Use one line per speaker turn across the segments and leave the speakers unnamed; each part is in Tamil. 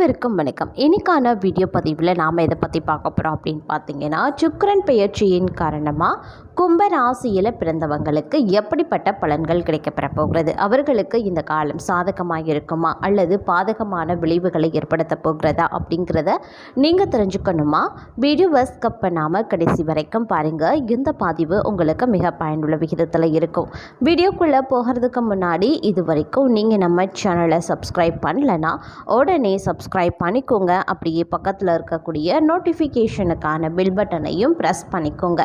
அனைவருக்கும் வணக்கம். இன்றைக்கான வீடியோ பதிவில் நாம் எதை பற்றி பார்க்க போகிறோம் அப்படின்னு பார்த்தீங்கன்னா சுக்கரன் பெயர்ச்சியின் காரணமாக கும்ப ராசியில் பிறந்தவங்களுக்கு எப்படிப்பட்ட பலன்கள் கிடைக்கப்பெற போகிறது? அவர்களுக்கு இந்த காலம் சாதகமாக இருக்குமா? அல்லது பாதகமான விளைவுகளை ஏற்படுத்த போகிறதா? அப்படிங்கிறத நீங்கள் தெரிஞ்சுக்கணுமா? வீடியோவை ஸ்கப் பண்ணாமல் கடைசி வரைக்கும் பாருங்கள் இந்த பதிவு உங்களுக்கு மிக பயனுள்ள விகிதத்தில் இருக்கும். வீடியோக்குள்ளே போகிறதுக்கு முன்னாடி இது வரைக்கும் நீங்கள் நம்ம சேனலை சப்ஸ்கிரைப் பண்ணலன்னா உடனே சப்ஸ்கிரைப் பண்ணிக்கோங்க. அப்படியே பக்கத்தில் இருக்கக்கூடிய நோட்டிஃபிகேஷனுக்கான பில் பட்டனையும் ப்ரெஸ் பண்ணிக்கோங்க.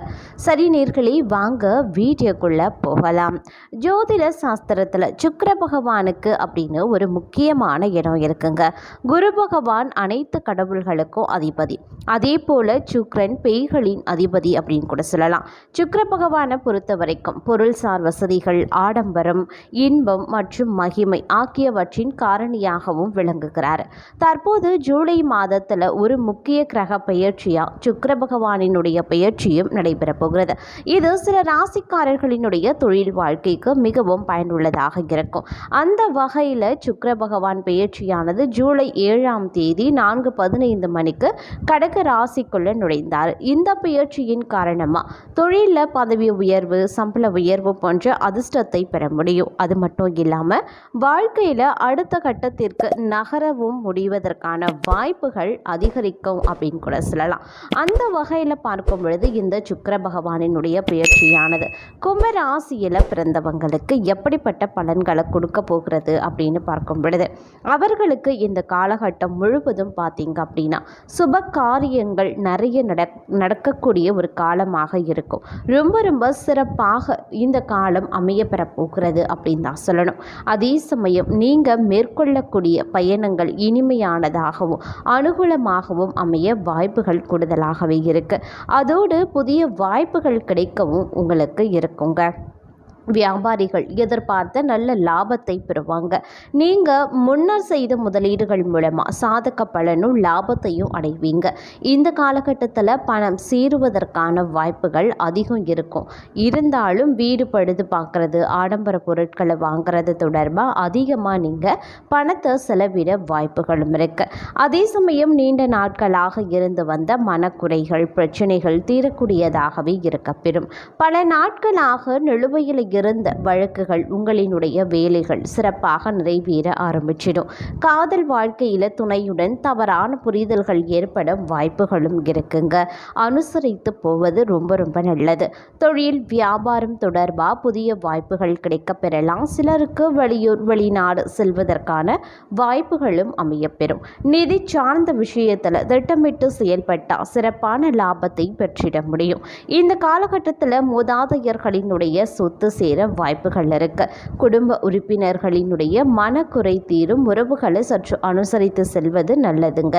சரி நேர்கள் வாங்க வீடியோக்குள்ளே போகலாம். ஜோதிட சாஸ்திரத்தில் சுக்கர பகவானுக்கு அப்படின்னு ஒரு முக்கியமான இடம் இருக்குங்க. குரு பகவான் அனைத்து கடவுள்களுக்கும் அதிபதி. அதே போல் சுக்ரன் பேய்களின் அதிபதி அப்படின்னு கூட சொல்லலாம். சுக்கர பகவானை பொறுத்த வரைக்கும் பொருள்சார் வசதிகள் ஆடம்பரம் இன்பம் மற்றும் மகிமை ஆகியவற்றின் காரணியாகவும் விளங்குகிறார். தற்போது ஜூலை மாதத்தில் ஒரு முக்கிய கிரக பெயர்ச்சியாக சுக்கர பகவானினுடைய பெயர்ச்சியும் நடைபெறப் போகிறது. இது சில ராசிக்காரர்களினுடைய தொழில் வாழ்க்கைக்கு மிகவும் பயனுள்ளதாக இருக்கும். அந்த வகையில் சுக்கர பகவான் பெயர்ச்சியானது ஜூலை ஏழாம் தேதி நான்கு பதினைந்து மணிக்கு கடக ராசிக்குள்ளே நுழைந்தார். இந்த பெயர்ச்சியின் காரணமாக தொழிலில் பதவி உயர்வு சம்பள உயர்வு போன்ற அதிர்ஷ்டத்தை பெற முடியும். அது மட்டும் இல்லாமல் வாழ்க்கையில் அடுத்த கட்டத்திற்கு நகரவும் முடிவதற்கான வாய்ப்புகள் அதிகரிக்கும் அப்படின்னு கூட சொல்லலாம். அந்த வகையில் பார்க்கும் பொழுது இந்த சுக்கர பகவானினுடைய பெயர்ச்சியானது கும்ப கும்பராசியில் பிறந்தவங்களுக்கு எப்படிப்பட்ட பலன்களை கொடுக்க போகிறது அப்படின்னு பார்க்கும் பொழுது அவர்களுக்கு இந்த காலகட்டம் முழுவதும் பார்த்தீங்க அப்படின்னா சுப காரியங்கள் நிறைய நட நடக்கக்கூடிய ஒரு காலமாக இருக்கும். ரொம்ப ரொம்ப சிறப்பாக இந்த காலம் அமைய பெற போகிறது அப்படின்னு தான் சொல்லணும். அதே சமயம் நீங்கள் மேற்கொள்ளக்கூடிய பயணங்கள் இனிமையானதாகவும் அனுகூலமாகவும் அமைய வாய்ப்புகள் கூடுதலாகவே இருக்கு. அதோடு புதிய வாய்ப்புகள் வைக்கவும் உங்களுக்கு இருக்குங்க. வியாபாரிகள் எதிர்பார்த்த நல்ல லாபத்தை பெறுவாங்க. நீங்கள் முன்னர் செய்த முதலீடுகள் மூலமாக சாதக பலனும் லாபத்தையும் அடைவீங்க. இந்த காலகட்டத்தில் பணம் சீருவதற்கான வாய்ப்புகள் அதிகம் இருக்கும். இருந்தாலும் வீடு பழுது பார்க்குறது ஆடம்பர பொருட்களை வாங்குறது தொடர்பாக அதிகமாக நீங்கள் பணத்தை செலவிட வாய்ப்புகளும் இருக்குது அதே சமயம் நீண்ட நாட்களாக இருந்து வந்த மனக்குறைகள் பிரச்சனைகள் தீரக்கூடியதாகவே இருக்கப்பெறும். பல நாட்களாக நிலுவையில் இருந்த வழக்குகள் உங்களினுடைய வேலைகள் சிறப்பாக நிறைவேற ஆரம்பிச்சிடும். காதல் வாழ்க்கையில் துணையுடன் தவறான புரிதல்கள் ஏற்பட வாய்ப்புகளும் இருக்குங்க. அனுசரித்து போவது ரொம்ப ரொம்ப நல்லது. தொழில் வியாபாரம் தொடர்பாக புதிய வாய்ப்புகள் கிடைக்க பெறலாம். சிலருக்கு வெளியூர் வெளிநாடு செல்வதற்கான வாய்ப்புகளும் அமையப்பெறும். நிதி சார்ந்த விஷயத்தில் திட்டமிட்டு செயல்பட்டால் சிறப்பான லாபத்தை பெற்றிட முடியும். இந்த காலகட்டத்தில் மூதாதையர்களினுடைய சொத்து சேர வாய்ப்புகள் இருக்கு. குடும்ப உறுப்பினர்களினுடைய மனக்குறை தீரும் உறவுகளை சற்று அனுசரித்து செல்வது நல்லதுங்க.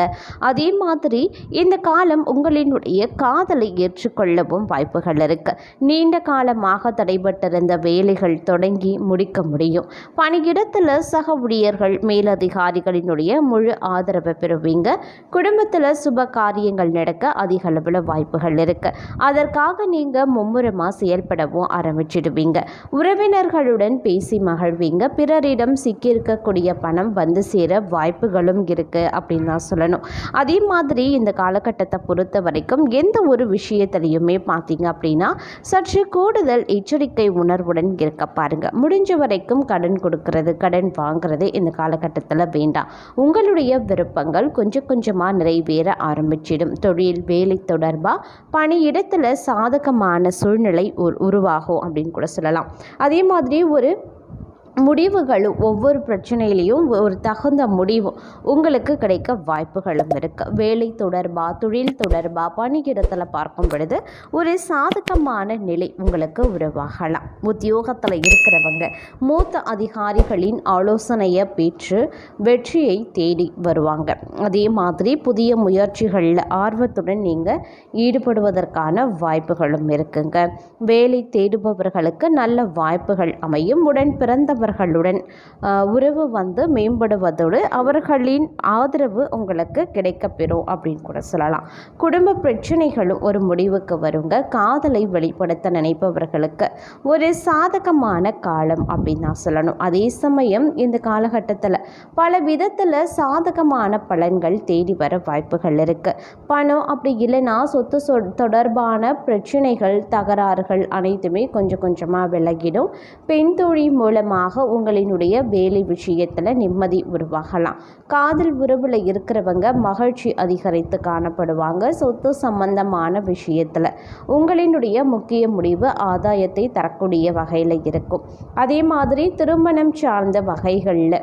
அதே மாதிரி இந்த காலம் உங்களினுடைய காதலை ஏற்றுக்கொள்ளவும் வாய்ப்புகள் இருக்கு. நீண்ட காலமாக தடைபட்டிருந்த வேலைகள் தொடங்கி முடிக்க முடியும். பணியிடத்தில் சக ஊழியர்கள் மேலதிகாரிகளினுடைய முழு ஆதரவை பெறுவீங்க. குடும்பத்தில் சுப காரியங்கள் நடக்க அதிக அளவில் வாய்ப்புகள் இருக்கு. அதற்காக நீங்கள் மும்முரமாக செயல்படவும் ஆரம்பிச்சிடுவீங்க. உறவினர்களுடன் பேசி மகிழ்வீங்க. பிறரிடம் சிக்கியிருக்கக்கூடிய பணம் வந்து சேர வாய்ப்புகளும் இருக்குது அப்படின்னு தான் சொல்லணும். அதே மாதிரி இந்த காலகட்டத்தை பொறுத்த வரைக்கும் எந்த ஒரு விஷயத்திலையுமே பார்த்தீங்க அப்படின்னா சற்று கூடுதல் எச்சரிக்கை உணர்வுடன் இருக்க பாருங்கள் முடிஞ்ச வரைக்கும் கடன் கொடுக்கறது கடன் வாங்குறது இந்த காலகட்டத்தில் வேண்டாம். உங்களுடைய விருப்பங்கள் கொஞ்சம் கொஞ்சமாக நிறைவேற ஆரம்பிச்சிடும். தொழில் வேலை தொடர்பாக பணியிடத்தில் சாதகமான சூழ்நிலை உருவாகும் அப்படின்னு கூட சொல்லலாம். அதே மாதிரி ஒரு முடிவுகளும் ஒவ்வொரு பிரச்சனையிலையும் ஒரு தகுந்த முடிவு உங்களுக்கு கிடைக்க வாய்ப்புகளும் இருக்குது வேலை தொடர்பாக தொழில் தொடர்பாக பணியிடத்தில் பார்க்கும் பொழுது ஒரு சாதகமான நிலை உங்களுக்கு உருவாகலாம். உத்தியோகத்தில் இருக்கிறவங்க மூத்த அதிகாரிகளின் ஆலோசனையை பெற்று வெற்றியை தேடி வருவாங்க. அதே மாதிரி புதிய முயற்சிகளில் ஆர்வத்துடன் நீங்கள் ஈடுபடுவதற்கான வாய்ப்புகளும் இருக்குங்க. வேலை தேடுபவர்களுக்கு நல்ல வாய்ப்புகள் அமையும். உடன் பிறந்தவர் பெரியவர்களுடன் உறவு வந்து மேம்படுவதோடு அவர்களின் ஆதரவு உங்களுக்கு கிடைக்கப்பெறும் அப்படின்னு கூட சொல்லலாம். குடும்ப பிரச்சனைகளும் ஒரு முடிவுக்கு வருங்க. காதலை வெளிப்படுத்த நினைப்பவர்களுக்கு ஒரு சாதகமான காலம் அப்படின்னு நான் சொல்லணும். அதே சமயம் இந்த காலகட்டத்தில் பல விதத்தில் சாதகமான பலன்கள் தேடி வர வாய்ப்புகள் இருக்குது பணம் அப்படி இல்லைன்னா சொத்து சொ தொடர்பான பிரச்சனைகள் தகராறுகள் அனைத்துமே கொஞ்சம் கொஞ்சமாக விலகிடும். பெண் தொழில் மூலமாக உங்களினுடைய வேலை விஷயத்தில் நிம்மதி உருவாகலாம். காதல் உறவில் இருக்கிறவங்க மகிழ்ச்சி அதிகரித்து காணப்படுவாங்க. சொத்து சம்பந்தமான விஷயத்தில் உங்களினுடைய முக்கிய முடிவு ஆதாயத்தை தரக்கூடிய வகையில் இருக்கும். அதே மாதிரி திருமணம் சார்ந்த வகைகளில்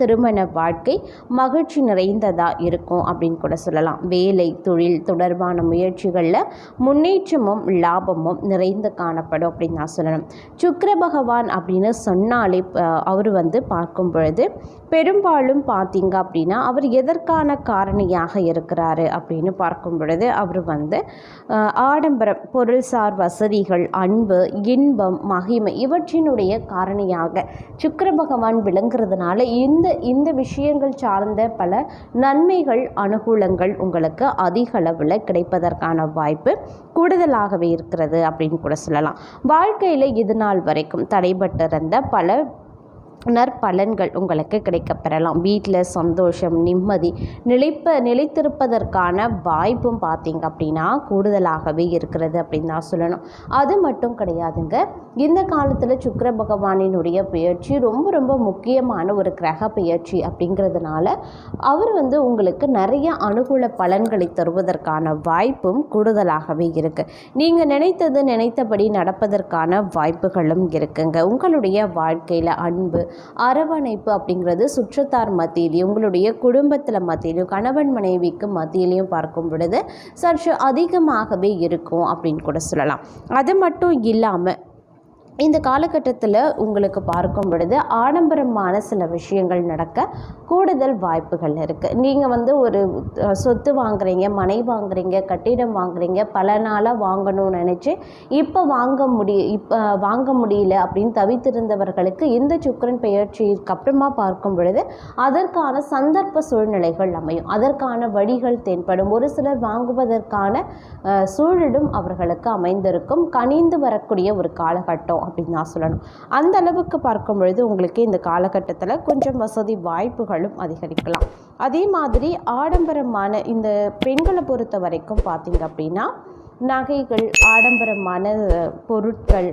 திருமண வாழ்க்கை மகிழ்ச்சி நிறைந்ததாக இருக்கும் அப்படின்னு கூட சொல்லலாம். வேலை தொழில் தொடர்பான முயற்சிகளில் முன்னேற்றமும் லாபமும் நிறைந்து காணப்படும் அப்படின்னு நான் சொல்லணும். சுக்கர பகவான் அப்படின்னு சொன்னாலே அவர் வந்து பார்க்கும் பொழுது பெரும்பாலும் பார்த்தீங்க அப்படின்னா அவர் எதற்கான காரணியாக இருக்கிறாரு? அப்படின்னு பார்க்கும் பொழுது அவர் வந்து ஆடம்பரம் பொருள்சார் வசதிகள் அன்பு இன்பம் மகிமை இவற்றினுடைய காரணியாக சுக்கர பகவான் விளங்குறதுனால இந்த இந்த இந்த விஷயங்கள் சார்ந்த பல நன்மைகள் அனுகூலங்கள் உங்களுக்கு அதிக அளவில் கிடைப்பதற்கான வாய்ப்பு கூடுதலாகவே இருக்கிறது அப்படின்னு கூட சொல்லலாம். வாழ்க்கையில் இது நாள் வரைக்கும் தடைபட்டிருந்த பல நற்பலன்கள் உங்களுக்கு கிடைக்கப்பெறலாம். வீட்டில் சந்தோஷம் நிம்மதி நிலைப்ப நிலைத்திருப்பதற்கான வாய்ப்பும் பார்த்தீங்க அப்படின்னா கூடுதலாகவே இருக்கிறது அப்படின்னு தான் சொல்லணும். அது மட்டும் கிடையாதுங்க. இந்த காலத்தில் சுக்கர பகவானினுடைய பயிற்சி ரொம்ப ரொம்ப முக்கியமான ஒரு கிரக பயிற்சி அப்படிங்கிறதுனால அவர் வந்து உங்களுக்கு நிறைய அனுகூல பலன்களை தருவதற்கான வாய்ப்பும் கூடுதலாகவே இருக்குது நீங்கள் நினைத்தது நினைத்தபடி நடப்பதற்கான வாய்ப்புகளும் இருக்குங்க. உங்களுடைய வாழ்க்கையில் அன்பு அரவணைப்பு அப்படிங்கிறது சுற்றத்தார் மத்தியிலையும் உங்களுடைய குடும்பத்தில் மத்தியிலையும் கணவன் மனைவிக்கு மத்தியிலையும் பார்க்கும் பொழுது சற்று அதிகமாகவே இருக்கும் அப்படின்னு கூட சொல்லலாம். அது மட்டும் இல்லாமல் இந்த காலகட்டத்தில் உங்களுக்கு பார்க்கும் பொழுது ஆடம்பரமான சில விஷயங்கள் நடக்க கூடுதல் வாய்ப்புகள் இருக்குது நீங்கள் வந்து ஒரு சொத்து வாங்குறீங்க மனை வாங்குறீங்க கட்டிடம் வாங்குறீங்க பல நாளாக வாங்கணும்னு நினச்சி இப்போ வாங்க முடிய இப்போ வாங்க முடியல அப்படின்னு தவித்திருந்தவர்களுக்கு இந்த சுக்கிரன் பெயர்ச்சிக்கு அப்புறமா பார்க்கும் பொழுது அதற்கான சந்தர்ப்ப சூழ்நிலைகள் அமையும். அதற்கான வழிகள் தென்படும். ஒரு சிலர் வாங்குவதற்கான சூழலும் அவர்களுக்கு அமைந்திருக்கும். கனிந்து வரக்கூடிய ஒரு காலகட்டம். அப்படின்னு நான் சொல்லணும். அந்த அளவுக்கு பார்க்கும் பொழுது உங்களுக்கு இந்த காலகட்டத்தில் கொஞ்சம் வசதி வாய்ப்புகளும் அதிகரிக்கலாம். அதே மாதிரி ஆடம்பரமான இந்த பெண்களை பொறுத்த வரைக்கும் பார்த்தீங்க அப்படின்னா நகைகள் ஆடம்பரமான பொருட்கள்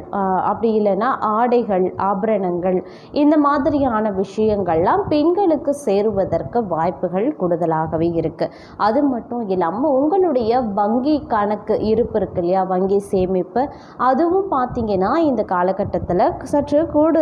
அப்படி இல்லைன்னா ஆடைகள் ஆபரணங்கள் இந்த மாதிரியான விஷயங்கள்லாம் பெண்களுக்கு சேருவதற்கு வாய்ப்புகள் கூடுதலாகவே இருக்குது அது மட்டும் இல்லாமல் உங்களுடைய வங்கி கணக்கு இருப்பு இருக்கு இல்லையா? வங்கி சேமிப்பு. அதுவும் பார்த்திங்கன்னா இந்த காலகட்டத்தில் சற்று கூடு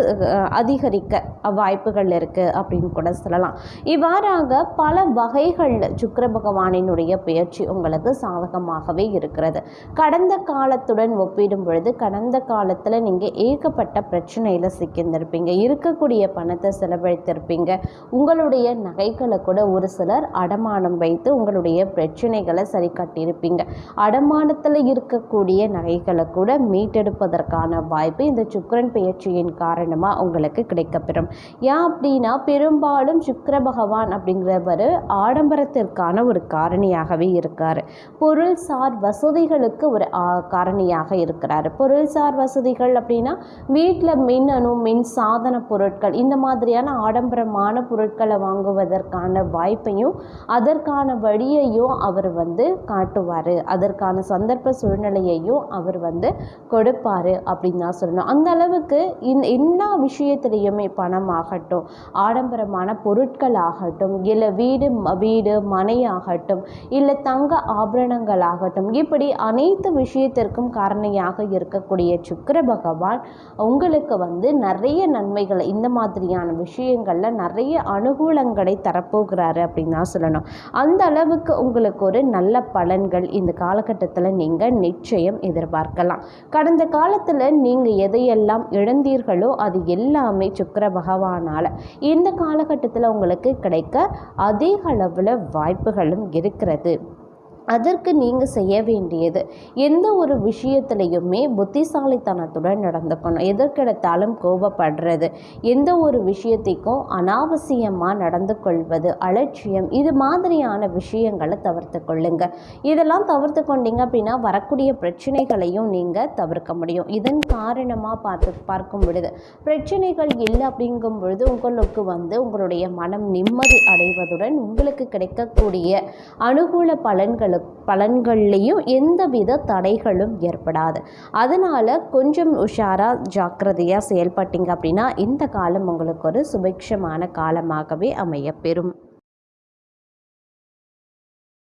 அதிகரிக்க வாய்ப்புகள் இருக்குது அப்படின்னு கூட சொல்லலாம். இவ்வாறாக பல வகைகளில் சுக்கர பகவானினுடைய பயிற்சி உங்களுக்கு சாதகமாகவே இருக்கிறது. கடந்த காலத்துடன் ஒப்பிடும் பொழுது கடந்த காலத்தில் நீங்கள் ஏகப்பட்ட பிரச்சனையில் சிக்கியிருந்திருப்பீங்க. இருக்கக்கூடிய பணத்தை செலவழித்திருப்பீங்க. உங்களுடைய நகைகளை கூட ஒரு சிலர் அடமானம் வைத்து உங்களுடைய பிரச்சனைகளை சரி கட்டியிருப்பீங்க. அடமானத்தில் இருக்கக்கூடிய நகைகளை கூட மீட்டெடுப்பதற்கான வாய்ப்பு இந்த சுக்கரன் பெயர்ச்சியின் காரணமாக உங்களுக்கு கிடைக்கப்பெறும். ஏன் அப்படின்னா பெரும்பாலும் சுக்கர பகவான் அப்படிங்கிறவர் ஆடம்பரத்திற்கான ஒரு காரணியாகவே இருக்கார். பொருள்சார் வசதிகளுக்கு ஒரு காரணியாக இருக்கிறார். பொருள்சார் வசதிகள் அப்படின்னா வீட்டில் மின்னணு மின் சாதன பொருட்கள் இந்த மாதிரியான ஆடம்பரமான பொருட்களை வாங்குவதற்கான வாய்ப்பையும் அதற்கான வழியையும் அவர் வந்து காட்டுவார். அதற்கான சந்தர்ப்ப சூழ்நிலையையும் அவர் வந்து கொடுப்பார் அப்படின்னு தான் சொல்லணும். அந்த அளவுக்கு இந் எல்லா விஷயத்துலையுமே பணம் ஆகட்டும் ஆடம்பரமான பொருட்கள் ஆகட்டும் இல்லை வீடு வீடு மனை ஆகட்டும் இல்லை தங்க ஆபரணங்களாகட்டும் இப்படி அனைத்து விஷயத்திற்கும் காரணியாக இருக்கக்கூடிய சுக்கர பகவான் உங்களுக்கு வந்து நிறைய நன்மைகளை இந்த மாதிரியான விஷயங்களில் நிறைய அனுகூலங்களை தரப்போகிறாரு அப்படின்னு தான் சொல்லணும். அந்த அளவுக்கு உங்களுக்கு ஒரு நல்ல பலன்கள் இந்த காலகட்டத்தில் நீங்கள் நிச்சயம் எதிர்பார்க்கலாம். கடந்த காலத்தில் நீங்கள் எதையெல்லாம் இழந்தீர்களோ அது எல்லாமே சுக்கர பகவானால் இந்த காலகட்டத்தில் உங்களுக்கு கிடைக்க அதிக அளவில் வாய்ப்புகளும் இருக்கிறது. அதற்கு நீங்கள் செய்ய வேண்டியது எந்த ஒரு விஷயத்துலையுமே புத்திசாலித்தனத்துடன் நடந்துக்கணும். எதற்கெடுத்தாலும் கோபப்படுறது. எந்த ஒரு விஷயத்தைக்கும் அனாவசியமாக நடந்து கொள்வது அலட்சியம். இது மாதிரியான விஷயங்களை தவிர்த்து கொள்ளுங்க. இதெல்லாம் தவிர்த்து கொண்டீங்க அப்படின்னா வரக்கூடிய பிரச்சனைகளையும் நீங்கள் தவிர்க்க முடியும். இதன் காரணமாக பார்த்து பார்க்கும் பொழுது பிரச்சனைகள் இல்லை அப்படிங்கும் பொழுது உங்களுக்கு வந்து உங்களுடைய மனம் நிம்மதி அடைவதுடன் உங்களுக்கு கிடைக்கக்கூடிய அனுகூல பலன்களுக்கு பலன்கள்லேயும் எந்தவித தடைகளும் ஏற்படாது. அதனால் கொஞ்சம் உஷாராக ஜாக்கிரதையாக செயல்பட்டீங்க அப்படின்னா இந்த காலம் உங்களுக்கு ஒரு சுபிக்ஷமான காலமாகவே அமையப்பெறும்